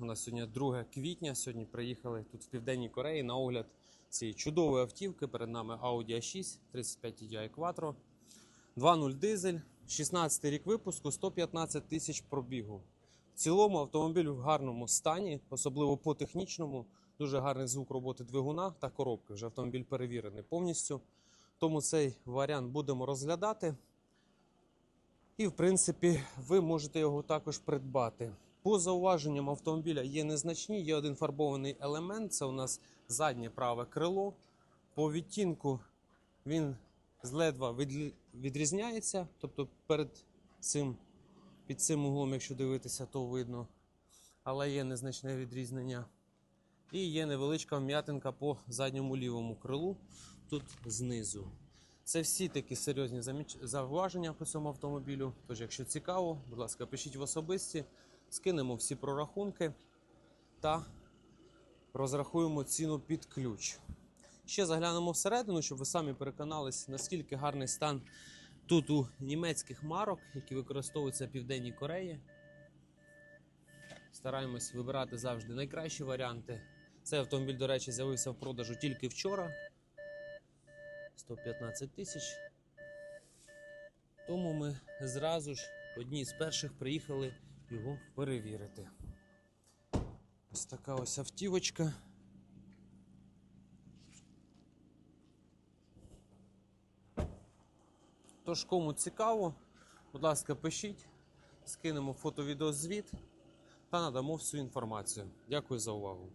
У нас сьогодні 2 квітня. Сьогодні приїхали тут в Південній Кореї на огляд цієї чудової автівки. Перед нами Audi A6 35 TDI Quattro. 2.0 дизель, 16 рік випуску, 115 тисяч пробігу. В цілому автомобіль в гарному стані, особливо по технічному. Дуже гарний звук роботи двигуна та коробки. Вже автомобіль перевірений повністю. Тому цей варіант будемо розглядати. І, в принципі, ви можете його також придбати. По зауваженням автомобіля є незначні, є один фарбований елемент. Це у нас заднє праве крило. По відтінку він зледва відрізняється. Тобто перед цим, під цим углом, якщо дивитися, то видно. Але є незначне відрізнення. І є невеличка вм'ятинка по задньому лівому крилу, тут знизу. Це всі такі серйозні зауваження по цьому автомобілю. Тож, якщо цікаво, будь ласка, пишіть в особисті, скинемо всі прорахунки та розрахуємо ціну під ключ. Ще заглянемо всередину, щоб ви самі переконались, наскільки гарний стан тут у німецьких марок, які використовуються в Південній Кореї. Стараємось вибирати завжди найкращі варіанти. Цей автомобіль, до речі, з'явився в продажу тільки вчора. 115 тисяч. Тому ми зразу ж одні з перших приїхали його перевірити. Ось така ось автівочка. Тож, кому цікаво, будь ласка, пишіть, скинемо фото-відеозвіт та надамо всю інформацію. Дякую за увагу.